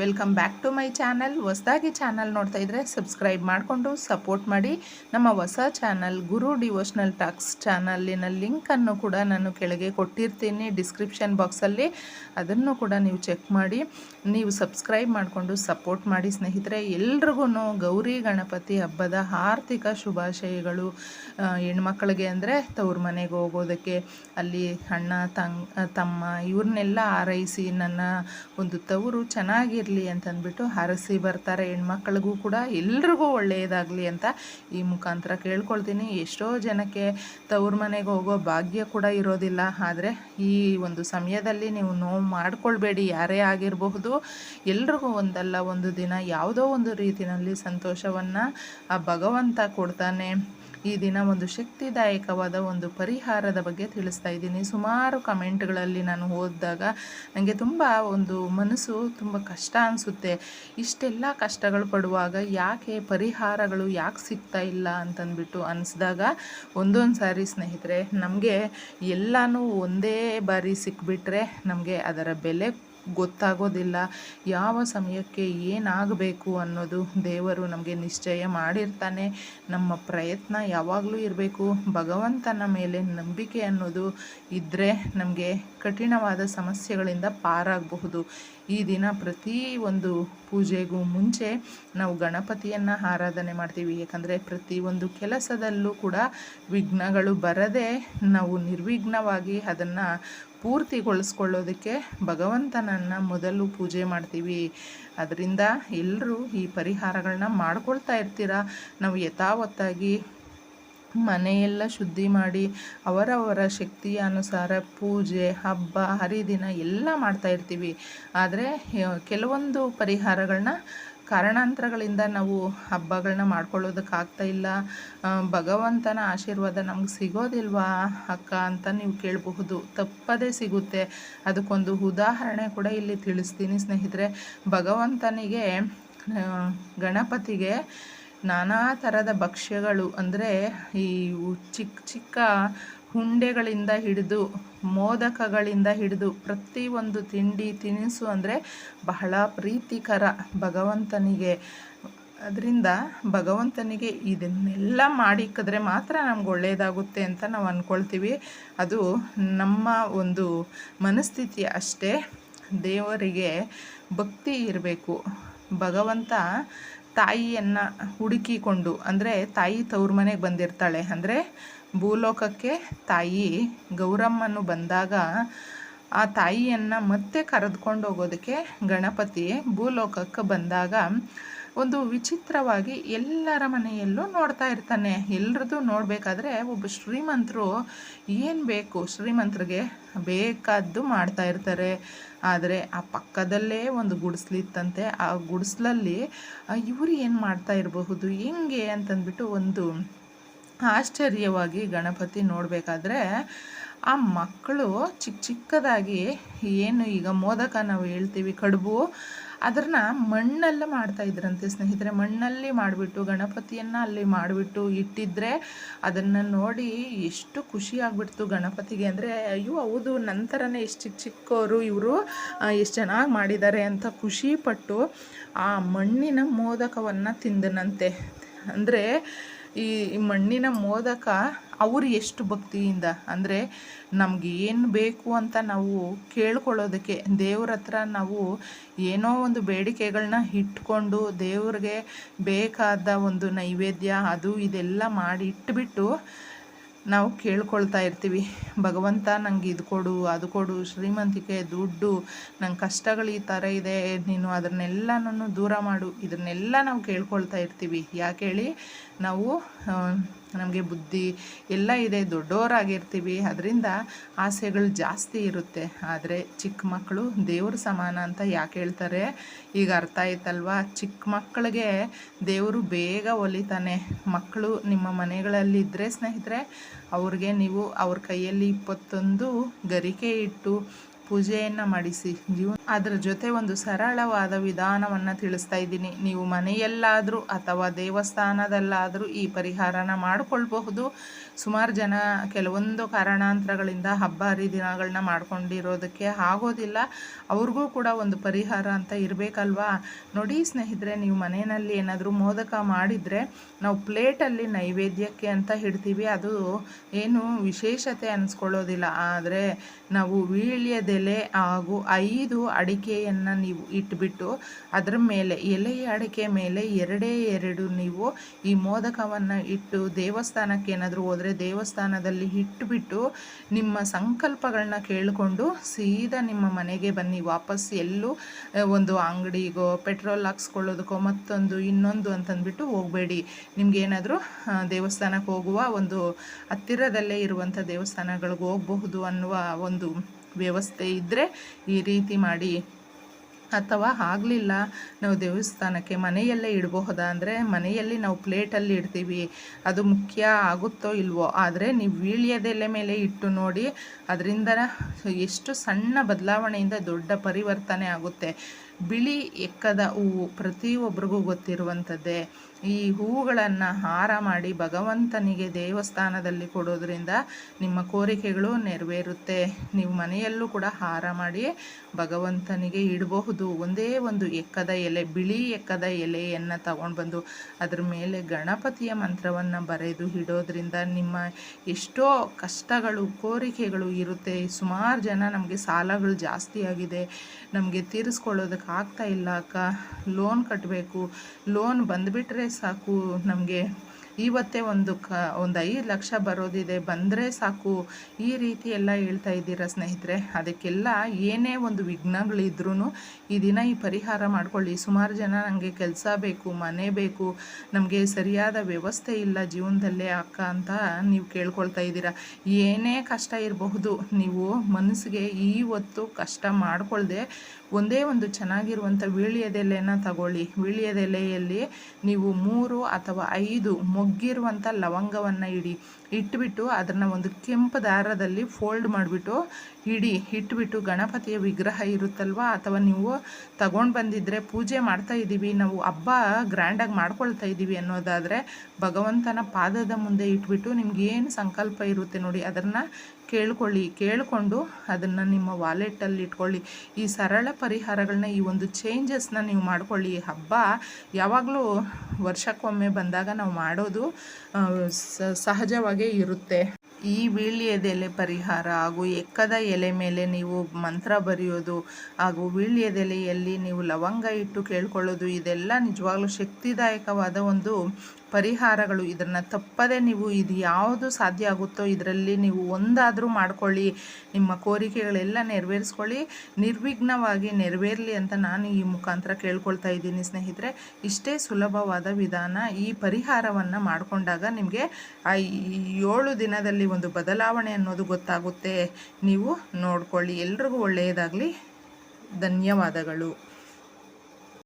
Welcome back to my channel ಹೊಸದಾಗಿ channel ನೋಡ್ತಾ ಇದ್ದರೆ ಸಬ್ಸ್ಕ್ರೈಬ್ ಮಾಡಿಕೊಂಡು ಸಪೋರ್ಟ್ ಮಾಡಿ. ನಮ್ಮ ಹೊಸ ಚಾನಲ್ ಗುರು ಡಿವೋಷ್ನಲ್ ಟಾಕ್ಸ್ ಚಾನಲಿನ ಲಿಂಕನ್ನು ಕೂಡ ನಾನು ಕೆಳಗೆ ಕೊಟ್ಟಿರ್ತೀನಿ ಡಿಸ್ಕ್ರಿಪ್ಷನ್ ಬಾಕ್ಸಲ್ಲಿ ಅದನ್ನು ಕೂಡ ನೀವು ಚೆಕ್ ಮಾಡಿ. ನೀವು ಸಬ್ಸ್ಕ್ರೈಬ್ ಮಾಡಿಕೊಂಡು ಸಪೋರ್ಟ್ ಮಾಡಿ. ಸ್ನೇಹಿತರೆ ಎಲ್ರಿಗೂ ಗೌರಿ ಗಣಪತಿ ಹಬ್ಬದ ಆರ್ಥಿಕ ಶುಭಾಶಯಗಳು. ಹೆಣ್ಮಕ್ಳಿಗೆ ಅಂದರೆ ತವ್ರ ಮನೆಗೆ ಹೋಗೋದಕ್ಕೆ ಅಲ್ಲಿ ಅಣ್ಣ, ತಂಗ್, ತಮ್ಮ ಇವ್ರನ್ನೆಲ್ಲ ಹಾರೈಸಿ ನನ್ನ ಒಂದು ತವರು ಚೆನ್ನಾಗಿರಲಿ ಅಂತಂದ್ಬಿಟ್ಟು ಹರಸಿ ಬರ್ತಾರೆ ಹೆಣ್ಮಕ್ಳಿಗೂ ಕೂಡ ಎಲ್ರಿಗೂ ಒಳ್ಳೆಯದಾಗಲಿ ಅಂತ ಈ ಮುಖಾಂತರ ಕೇಳ್ಕೊಳ್ತೀನಿ. ಎಷ್ಟೋ ಜನಕ್ಕೆ ತವ್ರ ಮನೆಗೆ ಹೋಗೋ ಭಾಗ್ಯ ಕೂಡ ಇರೋದಿಲ್ಲ. ಆದರೆ ಈ ಒಂದು ಸಮಯದಲ್ಲಿ ನೀವು ನೋವು ಮಾಡ್ಕೊಳ್ಬೇಡಿ. ಯಾರೇ ಆಗಿರಬಹುದು, ಎಲ್ರಿಗೂ ಒಂದಲ್ಲ ಒಂದು ದಿನ. ಯಾವುದೋ ಒಂದು ರೀತಿಯಲ್ಲಿ ಸಂತೋಷವನ್ನು ಆ ಭಗವಂತ ಕೊಡ್ತಾನೆ. ಈ ದಿನ ಒಂದು ಶಕ್ತಿದಾಯಕವಾದ ಒಂದು ಪರಿಹಾರದ ಬಗ್ಗೆ ತಿಳಿಸ್ತಾ ಇದ್ದೀನಿ. ಸುಮಾರು ಕಮೆಂಟ್ಗಳಲ್ಲಿ ನಾನು ಓದಿದಾಗ ನನಗೆ ತುಂಬ ಒಂದು ಮನಸ್ಸು ತುಂಬ ಕಷ್ಟ ಅನಿಸುತ್ತೆ. ಇಷ್ಟೆಲ್ಲ ಕಷ್ಟಗಳು ಪಡುವಾಗ ಯಾಕೆ ಪರಿಹಾರಗಳು ಯಾಕೆ ಸಿಗ್ತಾ ಇಲ್ಲ ಅಂತಂದ್ಬಿಟ್ಟು ಅನಿಸಿದಾಗ ಒಂದೊಂದು ಸಾರಿ ಸ್ನೇಹಿತರೆ, ನಮಗೆ ಎಲ್ಲನೂ ಒಂದೇ ಬಾರಿ ಸಿಕ್ಬಿಟ್ರೆ ನಮಗೆ ಅದರ ಬೆಲೆ ಗೊತ್ತಾಗೋದಿಲ್ಲ. ಯಾವ ಸಮಯಕ್ಕೆ ಏನಾಗಬೇಕು ಅನ್ನೋದು ದೇವರು ನಮಗೆ ನಿಶ್ಚಯ ಮಾಡಿರ್ತಾನೆ. ನಮ್ಮ ಪ್ರಯತ್ನ ಯಾವಾಗಲೂ ಇರಬೇಕು. ಭಗವಂತನ ಮೇಲೆ ನಂಬಿಕೆ ಅನ್ನೋದು ಇದ್ದರೆ ನಮಗೆ ಕಠಿಣವಾದ ಸಮಸ್ಯೆಗಳಿಂದ ಪಾರಾಗಬಹುದು. ಈ ದಿನ ಪ್ರತಿ ಒಂದು ಪೂಜೆಗೂ ಮುಂಚೆ ನಾವು ಗಣಪತಿಯನ್ನು ಆರಾಧನೆ ಮಾಡ್ತೀವಿ. ಯಾಕಂದರೆ ಪ್ರತಿಯೊಂದು ಕೆಲಸದಲ್ಲೂ ಕೂಡ ವಿಘ್ನಗಳು ಬರದೆ ನಾವು ನಿರ್ವಿಘ್ನವಾಗಿ ಅದನ್ನು ಪೂರ್ತಿಗೊಳಿಸ್ಕೊಳ್ಳೋದಕ್ಕೆ ಭಗವಂತನನ್ನು ಮೊದಲು ಪೂಜೆ ಮಾಡ್ತೀವಿ. ಅದರಿಂದ ಎಲ್ಲರೂ ಈ ಪರಿಹಾರಗಳನ್ನ ಮಾಡ್ಕೊಳ್ತಾ ಇರ್ತೀರ? ನಾವು ಯಥಾವತ್ತಾಗಿ ಮನೆಯೆಲ್ಲ ಶುದ್ಧಿ ಮಾಡಿ ಅವರವರ ಶಕ್ತಿಯ ಅನುಸಾರ ಪೂಜೆ, ಹಬ್ಬ, ಹರಿದಿನ ಎಲ್ಲ ಮಾಡ್ತಾ ಇರ್ತೀವಿ. ಆದರೆ, ಕೆಲವೊಂದು ಪರಿಹಾರಗಳನ್ನ ಕಾರಣಾಂತರಗಳಿಂದ ನಾವು ಹಬ್ಬಗಳನ್ನ ಮಾಡ್ಕೊಳ್ಳೋದಕ್ಕಾಗ್ತಾ ಇಲ್ಲ. ಭಗವಂತನ ಆಶೀರ್ವಾದ ನಮ್ಗೆ ಸಿಗೋದಿಲ್ವಾ ಅಕ್ಕ ಅಂತ ನೀವು ಕೇಳಬಹುದು. ತಪ್ಪದೇ ಸಿಗುತ್ತೆ. ಅದಕ್ಕೊಂದು ಉದಾಹರಣೆ ಕೂಡ ಇಲ್ಲಿ ತಿಳಿಸ್ತೀನಿ ಸ್ನೇಹಿತರೆ. ಭಗವಂತನಿಗೆ ಗಣಪತಿಗೆ ನಾನಾ ಥರದ ಭಕ್ಷ್ಯಗಳು ಅಂದರೆ ಈ ಚಿಕ್ಕ ಚಿಕ್ಕ ಹುಂಡೆಗಳಿಂದ ಹಿಡಿದು, ಮೋದಕಗಳಿಂದ ಹಿಡಿದು ಪ್ರತಿಯೊಂದು ತಿಂಡಿ ತಿನಿಸು ಅಂದರೆ ಬಹಳ ಪ್ರೀತಿಕರ ಭಗವಂತನಿಗೆ. ಅದರಿಂದ ಭಗವಂತನಿಗೆ ಇದನ್ನೆಲ್ಲ ಮಾಡಿಕ್ಕಿದ್ರೆ ಮಾತ್ರ ನಮ್ಗೆ ಒಳ್ಳೆಯದಾಗುತ್ತೆ ಅಂತ ನಾವು ಅಂದ್ಕೊಳ್ತೀವಿ ಅದು ನಮ್ಮ ಒಂದು ಮನಸ್ಥಿತಿ ಅಷ್ಟೇ. ದೇವರಿಗೆ ಭಕ್ತಿ ಇರಬೇಕು. ಭಗವಂತ ತಾಯಿಯನ್ನು ಹುಡುಕಿಕೊಂಡು, ಅಂದರೆ ತಾಯಿ ತವ್ರ ಮನೆಗೆ ಬಂದಿರ್ತಾಳೆ. ಅಂದರೆ ಭೂಲೋಕಕ್ಕೆ ತಾಯಿ ಗೌರಮ್ಮನು ಬಂದಾಗ ಆ ತಾಯಿಯನ್ನು ಮತ್ತೆ ಕರೆದುಕೊಂಡು ಹೋಗೋದಕ್ಕೆ ಗಣಪತಿ ಭೂಲೋಕಕ್ಕೆ ಬಂದಾಗ ಒಂದು ವಿಚಿತ್ರವಾಗಿ ಎಲ್ಲರ ಮನೆಯಲ್ಲೂ ನೋಡ್ತಾ ಇರ್ತಾನೆ. ಎಲ್ಲರದ್ದು ನೋಡಬೇಕಾದ್ರೆ ಒಬ್ಬ ಶ್ರೀಮಂತರು ಏನು ಬೇಕು ಶ್ರೀಮಂತರಿಗೆ ಬೇಕಾದ್ದು ಮಾಡ್ತಾ ಇರ್ತಾರೆ. ಆದರೆ ಆ ಪಕ್ಕದಲ್ಲೇ ಒಂದು ಗುಡಿಸ್ಲಿತ್ತಂತೆ ಆ ಗುಡಿಸ್ಲಲ್ಲಿ ಇವರು ಏನು ಮಾಡ್ತಾ ಇರಬಹುದು, ಹೆಂಗೆ ಅಂತಂದ್ಬಿಟ್ಟು ಒಂದು ಆಶ್ಚರ್ಯವಾಗಿ ಗಣಪತಿ ನೋಡಬೇಕಾದ್ರೆ ಆ ಮಕ್ಕಳು ಚಿಕ್ಕ ಚಿಕ್ಕದಾಗಿ, ಏನು ಈಗ ಮೋದಕ ನಾವು ಹೇಳ್ತೀವಿ ಕಡುಬು ಅದನ್ನ ಮಣ್ಣಲ್ಲೇ ಮಾಡ್ತಾ ಇದ್ರಂತೆ ಸ್ನೇಹಿತರೆ. ಮಣ್ಣಲ್ಲಿ ಮಾಡಿಬಿಟ್ಟು, ಗಣಪತಿಯನ್ನು ಅಲ್ಲಿ ಮಾಡಿಬಿಟ್ಟು ಇಟ್ಟಿದ್ರೆ ಅದನ್ನು ನೋಡಿ ಎಷ್ಟು ಖುಷಿ ಆಗ್ಬಿಡ್ತು ಗಣಪತಿಗೆ. ಅಂದರೆ, ಅಯ್ಯೋ, ಹೌದು, ನಂತರನೇ ಎಷ್ಟು ಚಿಕ್ಕ ಚಿಕ್ಕವರು ಇವರು ಎಷ್ಟು ಚೆನ್ನಾಗಿ ಮಾಡಿದ್ದಾರೆ ಅಂತ ಖುಷಿಪಟ್ಟು ಆ ಮಣ್ಣಿನ ಮೋದಕವನ್ನು ತಿಂದನಂತೆ. ಅಂದರೆ ಈ ಮಣ್ಣಿನ ಮೋದಕ ಅವರು ಎಷ್ಟು ಭಕ್ತಿಯಿಂದ, ಅಂದರೆ ನಮ್ಗೆ ಏನು ಬೇಕು ಅಂತ ನಾವು ಕೇಳ್ಕೊಳ್ಳೋದಕ್ಕೆ, ದೇವ್ರ ಹತ್ರ ನಾವು ಏನೋ ಒಂದು ಬೇಡಿಕೆಗಳನ್ನ ಇಟ್ಕೊಂಡು ದೇವ್ರಿಗೆ ಬೇಕಾದ ಒಂದು ನೈವೇದ್ಯ ಅದು ಇದೆಲ್ಲ ಮಾಡಿ ಇಟ್ಬಿಟ್ಟು ನಾವು ಕೇಳ್ಕೊಳ್ತಾ ಇರ್ತೀವಿ. ಭಗವಂತ ನಂಗೆ ಇದು ಕೊಡು, ಅದು ಕೊಡು, ಶ್ರೀಮಂತಿಕೆ, ದುಡ್ಡು, ನಂಗೆ ಕಷ್ಟಗಳು ಈ ಥರ ಇದೆ, ನೀನು ಅದನ್ನೆಲ್ಲನೂ ದೂರ ಮಾಡು, ಇದನ್ನೆಲ್ಲ ನಾವು ಕೇಳ್ಕೊಳ್ತಾ ಇರ್ತೀವಿ. ಯಾಕೆ ಹೇಳಿ, ನಾವು ನಮಗೆ ಬುದ್ಧಿ ಎಲ್ಲ ಇದೆ, ದೊಡ್ಡವರಾಗಿರ್ತೀವಿ. ಅದರಿಂದ ಆಸೆಗಳು ಜಾಸ್ತಿ ಇರುತ್ತೆ. ಆದರೆ ಚಿಕ್ಕ ಮಕ್ಕಳು ದೇವ್ರ ಸಮಾನ ಅಂತ ಯಾಕೆ ಹೇಳ್ತಾರೆ? ಈಗ ಅರ್ಥ ಆಯ್ತಲ್ವಾ? ಚಿಕ್ಕ ಮಕ್ಕಳಿಗೆ ದೇವರು ಬೇಗ ಒಲಿತಾನೆ. ಮಕ್ಕಳು ನಿಮ್ಮ ಮನೆಗಳಲ್ಲಿ ಇದ್ದರೆ ಸ್ನೇಹಿತರೆ, ಅವ್ರಿಗೆ ನೀವು ಅವ್ರ ಕೈಯಲ್ಲಿ ಇಪ್ಪತ್ತೊಂದು ಗರಿಕೆ ಇಟ್ಟು ಪೂಜೆಯನ್ನು ಮಾಡಿಸಿ. ಜೀವನ ಅದರ ಜೊತೆ ಒಂದು ಸರಳವಾದ ವಿಧಾನವನ್ನು ತಿಳಿಸ್ತಾ ಇದ್ದೀನಿ. ನೀವು ಮನೆಯಲ್ಲಾದರೂ ಅಥವಾ ದೇವಸ್ಥಾನದಲ್ಲಾದರೂ ಈ ಪರಿಹಾರನ ಮಾಡಿಕೊಳ್ಬಹುದು. ಸುಮಾರು ಜನ ಕೆಲವೊಂದು ಕಾರಣಾಂತರಗಳಿಂದ ಹಬ್ಬ ಹರಿದಿನಗಳನ್ನ ಮಾಡ್ಕೊಂಡಿರೋದಕ್ಕೆ ಆಗೋದಿಲ್ಲ. ಅವ್ರಿಗೂ ಕೂಡ ಒಂದು ಪರಿಹಾರ ಅಂತ ಇರಬೇಕಲ್ವಾ? ನೋಡಿ ಸ್ನೇಹಿತರೆ, ನೀವು ಮನೆಯಲ್ಲಿ ಏನಾದರೂ ಮೋದಕ ಮಾಡಿದರೆ ನಾವು ಪ್ಲೇಟಲ್ಲಿ ನೈವೇದ್ಯಕ್ಕೆ ಅಂತ ಹಿಡ್ತೀವಿ ಅದು ಏನು ವಿಶೇಷತೆ ಅನಿಸ್ಕೊಳ್ಳೋದಿಲ್ಲ. ಆದರೆ ನಾವು ವೀಳ್ಯದೆಲೆ ಹಾಗೂ ಐದು ಅಡಿಕೆಯನ್ನು ನೀವು ಇಟ್ಬಿಟ್ಟು ಅದರ ಮೇಲೆ, ಎಲೆಯ ಅಡಿಕೆ ಮೇಲೆ ಎರಡೇ ಎರಡು ನೀವು ಈ ಮೋದಕವನ್ನು ಇಟ್ಟು ದೇವಸ್ಥಾನಕ್ಕೆ ಏನಾದರೂ ಹೋದರೆ ದೇವಸ್ಥಾನದಲ್ಲಿ ಇಟ್ಟುಬಿಟ್ಟು ನಿಮ್ಮ ಸಂಕಲ್ಪಗಳನ್ನ ಕೇಳಿಕೊಂಡು ಸೀದಾ ನಿಮ್ಮ ಮನೆಗೆ ಬನ್ನಿ. ವಾಪಸ್ ಎಲ್ಲೂ ಒಂದು ಅಂಗಡಿಗೋ, ಪೆಟ್ರೋಲ್ ಹಾಕ್ಸ್ಕೊಳ್ಳೋದಕ್ಕೋ, ಮತ್ತೊಂದು, ಇನ್ನೊಂದು ಅಂತಂದ್ಬಿಟ್ಟು ಹೋಗಬೇಡಿ. ನಿಮ್ಗೇನಾದರೂ ದೇವಸ್ಥಾನಕ್ಕೆ ಹೋಗುವ ಒಂದು ಹತ್ತಿರದಲ್ಲೇ ಇರುವಂಥ ದೇವಸ್ಥಾನಗಳಿಗೆ ಹೋಗಬಹುದು ಅನ್ನುವ ಒಂದು ವ್ಯವಸ್ಥೆ ಇದ್ದರೆ ಈ ರೀತಿ ಮಾಡಿ. ಅಥವಾ ಆಗಲಿಲ್ಲ, ನಾವು ದೇವಸ್ಥಾನಕ್ಕೆ ಮನೆಯಲ್ಲೇ ಇಡಬಹುದಾ? ಅಂದರೆ ಮನೆಯಲ್ಲಿ ನಾವು ಪ್ಲೇಟಲ್ಲಿ ಇಡ್ತೀವಿ, ಅದು ಮುಖ್ಯ ಆಗುತ್ತೋ ಇಲ್ವೋ? ಆದರೆ ನೀವು ವೀಳ್ಯದೆಲೆ ಮೇಲೆ ಇಟ್ಟು ನೋಡಿ, ಅದರಿಂದ ಎಷ್ಟು ಸಣ್ಣ ಬದಲಾವಣೆಯಿಂದ ದೊಡ್ಡ ಪರಿವರ್ತನೆ ಆಗುತ್ತೆ. ಬಿಳಿ ಎಕ್ಕದ ಹೂವು ಪ್ರತಿಯೊಬ್ಬರಿಗೂ ಗೊತ್ತಿರುವಂಥದ್ದೇ. ಈ ಹೂವುಗಳನ್ನು ಹಾರ ಮಾಡಿ ಭಗವಂತನಿಗೆ ದೇವಸ್ಥಾನದಲ್ಲಿ ಕೊಡೋದ್ರಿಂದ ನಿಮ್ಮ ಕೋರಿಕೆಗಳು ನೆರವೇರುತ್ತೆ. ನೀವು ಮನೆಯಲ್ಲೂ ಕೂಡ ಹಾರ ಮಾಡಿ ಭಗವಂತನಿಗೆ ಇಡಬಹುದು. ಒಂದೇ ಒಂದು ಎಕ್ಕದ ಎಲೆ, ಬಿಳಿ ಎಕ್ಕದ ಎಲೆಯನ್ನು ತಗೊಂಡು ಬಂದು ಅದರ ಮೇಲೆ ಗಣಪತಿಯ ಮಂತ್ರವನ್ನು ಬರೆದು ಇಡೋದ್ರಿಂದ ನಿಮ್ಮ ಎಷ್ಟೋ ಕಷ್ಟಗಳು, ಕೋರಿಕೆಗಳು ಇರುತ್ತೆ. ಸುಮಾರು ಜನ ನಮಗೆ ಸಾಲಗಳು ಜಾಸ್ತಿ ಆಗಿದೆ. ನಮಗೆ ತೀರಿಸ್ಕೊಳ್ಳೋದಕ್ಕೆ ಆಗ್ತಾ ಇಲ್ಲ ಅಕ್ಕ. ಲೋನ್ ಕಟ್ಟಬೇಕು ಲೋನ್ ಬಂದುಬಿಟ್ರೆ ಸಾಕು ನಮಗೆ. ಇವತ್ತೇ ಒಂದು ಕ, ಒಂದು ಐದು ಲಕ್ಷ ಬರೋದಿದೆ. ಬಂದರೆ ಸಾಕು. ಈ ರೀತಿ ಎಲ್ಲ ಹೇಳ್ತಾ ಇದ್ದೀರಾ ಸ್ನೇಹಿತರೆ? ಅದಕ್ಕೆಲ್ಲ ಏನೇ ಒಂದು ವಿಘ್ನಗಳಿದ್ರೂ ಈ ದಿನ ಈ ಪರಿಹಾರ ಮಾಡ್ಕೊಳ್ಳಿ. ಸುಮಾರು ಜನ ನನಗೆ ಕೆಲಸ ಬೇಕು, ಮನೆ ಬೇಕು. ನಮಗೆ ಸರಿಯಾದ ವ್ಯವಸ್ಥೆ ಇಲ್ಲ ಜೀವನದಲ್ಲೇ ಅಕ್ಕ ಅಂತ ನೀವು ಕೇಳ್ಕೊಳ್ತಾ ಇದ್ದೀರಾ. ಏನೇ ಕಷ್ಟ ಇರಬಹುದು, ನೀವು ಮನಸ್ಸಿಗೆ ಈ ಹೊತ್ತು ಕಷ್ಟ ಮಾಡ್ಕೊಳ್ಳದೆ ಒಂದೇ ಒಂದು ಚೆನ್ನಾಗಿರುವಂಥ ವೀಳ್ಯದೆಲೆನ ತಗೊಳ್ಳಿ. ವೀಳ್ಯದೆಲೆಯಲ್ಲಿ ನೀವು ಮೂರು ಅಥವಾ ಐದು ಮೊಗ್ಗಿರುವಂಥ ಲವಂಗವನ್ನು ಇಡಿ, ಇಟ್ಬಿಟ್ಟು ಅದನ್ನು ಒಂದು ಕೆಂಪು ದಾರದಲ್ಲಿ ಫೋಲ್ಡ್ ಮಾಡಿಬಿಟ್ಟು ಇಡಿ, ಇಟ್ಬಿಟ್ಟು ಗಣಪತಿಯ ವಿಗ್ರಹ ಇರುತ್ತಲ್ವ? ಅಥವಾ ನೀವು ತಗೊಂಡು ಬಂದಿದ್ದರೆ ಪೂಜೆ ಮಾಡ್ತಾ ಇದ್ದೀವಿ ನಾವು ಹಬ್ಬ ಗ್ರ್ಯಾಂಡಾಗಿ ಮಾಡ್ಕೊಳ್ತಾ ಇದ್ದೀವಿ ಅನ್ನೋದಾದರೆ ಭಗವಂತನ ಪಾದದ ಮುಂದೆ ಇಟ್ಬಿಟ್ಟು ನಿಮ್ಗೆ ಏನು ಸಂಕಲ್ಪ ಇರುತ್ತೆ ನೋಡಿ, ಅದನ್ನು ಕೇಳ್ಕೊಳ್ಳಿ, ಕೇಳಿಕೊಂಡು ಅದನ್ನು ನಿಮ್ಮ ವಾಲೆಟಲ್ಲಿ ಇಟ್ಕೊಳ್ಳಿ. ಈ ಸರಳ ಪರಿಹಾರಗಳನ್ನ ಈ ಒಂದು ಚೇಂಜಸ್ನ ನೀವು ಮಾಡ್ಕೊಳ್ಳಿ. ಹಬ್ಬ ಯಾವಾಗಲೂ ವರ್ಷಕ್ಕೊಮ್ಮೆ ಬಂದಾಗ ನಾವು ಮಾಡೋದು ಸಹಜವಾಗೇ ಇರುತ್ತೆ. ಈ ವೀಳ್ಯದೆಲೆ ಪರಿಹಾರ ಹಾಗೂ ಎಕ್ಕದ ಎಲೆ ಮೇಲೆ ನೀವು ಮಂತ್ರ ಬರೆಯೋದು ಹಾಗೂ ವೀಳ್ಯದೆಲೆಯಲ್ಲಿ ನೀವು ಲವಂಗ ಇಟ್ಟು ಕೇಳ್ಕೊಳ್ಳೋದು, ಇದೆಲ್ಲ ನಿಜವಾಗ್ಲೂ ಶಕ್ತಿದಾಯಕವಾದ ಒಂದು ಪರಿಹಾರಗಳು ಇದನ್ನು ತಪ್ಪದೆ ನೀವು ಇದು ಯಾವುದು ಸಾಧ್ಯ ಆಗುತ್ತೋ ಇದರಲ್ಲಿ ನೀವು ಒಂದಾದರೂ ಮಾಡಿಕೊಳ್ಳಿ. ನಿಮ್ಮ ಕೋರಿಕೆಗಳೆಲ್ಲ ನೆರವೇರಿಸ್ಕೊಳ್ಳಿ. ನಿರ್ವಿಘ್ನವಾಗಿ ನೆರವೇರಲಿ ಅಂತ ನಾನು ಈ ಮುಖಾಂತರ ಕೇಳ್ಕೊಳ್ತಾ ಇದ್ದೀನಿ ಸ್ನೇಹಿತರೆ. ಇಷ್ಟೇ ಸುಲಭವಾದ ವಿಧಾನ ಈ ಪರಿಹಾರವನ್ನು ಮಾಡಿಕೊಂಡಾಗ ನಿಮಗೆ ಆ ಏಳು ದಿನದಲ್ಲಿ ಒಂದು ಬದಲಾವಣೆ ಅನ್ನೋದು ಗೊತ್ತಾಗುತ್ತೆ. ನೀವು ನೋಡ್ಕೊಳ್ಳಿ. ಎಲ್ರಿಗೂ ಒಳ್ಳೆಯದಾಗಲಿ. ಧನ್ಯವಾದಗಳು.